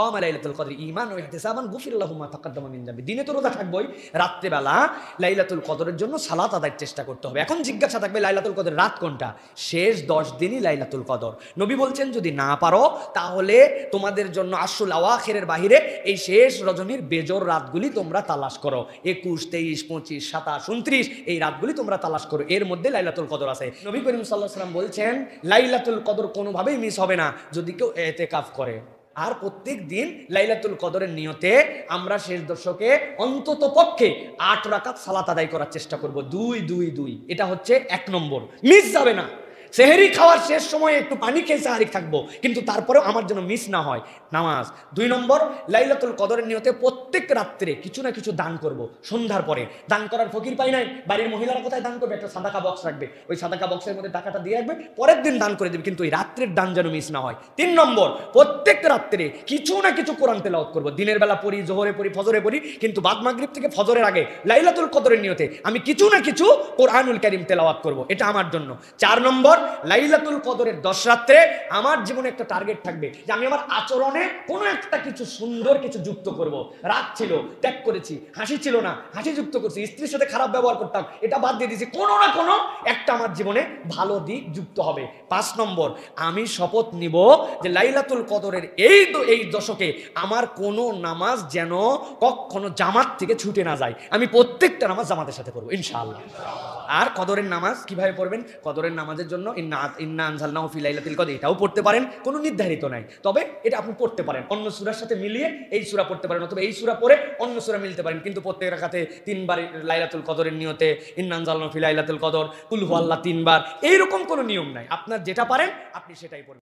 কম লাইলাতুল কদর, ঈমান ও ইহতিসাবান গুফিরাল্লাহু মা তাকাদ্দামা মিন যামবি দিনে তো রোজা থাকবই, রাত্রেবেলা লাইলাতুল কদরের জন্য সালাত আদায়ের চেষ্টা করতে হবে। এখন জিজ্ঞাসা থাকবে, লাইলাতুল কদর রাত কোনটা? শেষ দশ দিনই লাইলাতুল কদর। নবী বলছেন, যদি না পারো, তাহলে তোমাদের জন্য আশুল আওয়াখেরের বাহিরে এই শেষ রজনীর বেজর রাতগুলি তোমরা তালাশ করো। একুশ, তেইশ, পঁচিশ, সাতাশ, উনত্রিশ, এই রাতগুলি তোমরা তালাশ করো। এর মধ্যে লাইলাতুল কদর আছে। নবী করিম সাল্লাহ সাল্লাম বলছেন, লাইলাতুল কদর কোনোভাবেই মিস হবে না। যদি কেউ এতেকাফ করে। আর প্রত্যেক দিন লাইলাতুল কদরের নিয়তে আমরা শেষ দর্শকে অন্তত পক্ষে আট রাকাত সালাত আদায় করার চেষ্টা করব। দুই দুই দুই। এটা হচ্ছে এক নম্বর। মিস যাবে না। সেহেরি খাওয়ার শেষ সময়ে একটু পানি খেয়ে সাহারি থাকব। কিন্তু তারপরেও আমার জন্য মিস না হয়। নামাজ। দুই নম্বর, লাইলাতুল কদরের নিয়তে প্রত্যেক রাত্রে কিছু না কিছু দান করব। সন্ধ্যার পরে। দান করার ফকির পাই নাই। বাড়ির মহিলারা কোথায় দান করবে? একটা সাদাকা বক্স রাখবে। ওই সাদাকা বক্সের মধ্যে টাকাটা দিয়ে রাখবে। পরের দিন দান করে দেবে। কিন্তু ওই রাত্রের দান যেন মিস না হয়। তিন নম্বর, প্রত্যেক রাত্রে কিছু না কিছু কোরআন তেলাওয়াত করব। দিনের বেলা পড়ি, জোহরে পড়ি, ফজরে পড়ি। কিন্তু বাদ মাগরিব থেকে ফজরের আগে লাইলাতুল কদরের নিয়তে আমি কিছু না কিছু কোরআনুল কারিম তেলাওয়াত করব। এটা আমার জন্য। চার নম্বর লাইলাতুল কদরের দশ রাত্রে আমার জীবনে একটা টার্গেট থাকবে যে আমি আমার আচরণে কোনো একটা কিছু সুন্দর কিছু যুক্ত করব। রাগ ছিল, ত্যাগ করেছি, হাসি ছিল না, হাসি যুক্ত করছি, স্ত্রীর সাথে খারাপ ব্যবহার করতাম, এটা বাদ দিয়ে দিয়েছি, কোনো না কোনো একটা আমার জীবনে ভালো দিক যুক্ত হবে। পাঁচ নম্বর, আমি শপথ নিব যে লাইলাতুল কদরের এই এই দশকে আমার কোনো নামাজ যেন কখনো জামাত থেকে ছুটে না যায়। আমি প্রত্যেকটা নামাজ জামাতের সাথে করব ইনশাআল্লাহ। আর কদরের নামাজ কীভাবে পড়বেন? কদরের নামাজের জন্য ইন্না এটাও পড়তে পারেন, কোনো নির্ধারিত নাই। তবে এটা আপনি পড়তে পারেন, অন্য সুরার সাথে মিলিয়ে এই সুরা পড়তে পারেন, অথবা এই সুরা পরে অন্য সুরা মিলতে পারেন। কিন্তু প্রত্যেক রাখাতে তিনবার লাইলাতুল কদরের নিয়তে, ইন্না আনজালনাহু ফি লাইলাতুল কদর কুলহু আল্লাহ তিনবার, এইরকম কোনো নিয়ম নাই। আপনার যেটা পারেন, আপনি সেটাই পড়বেন।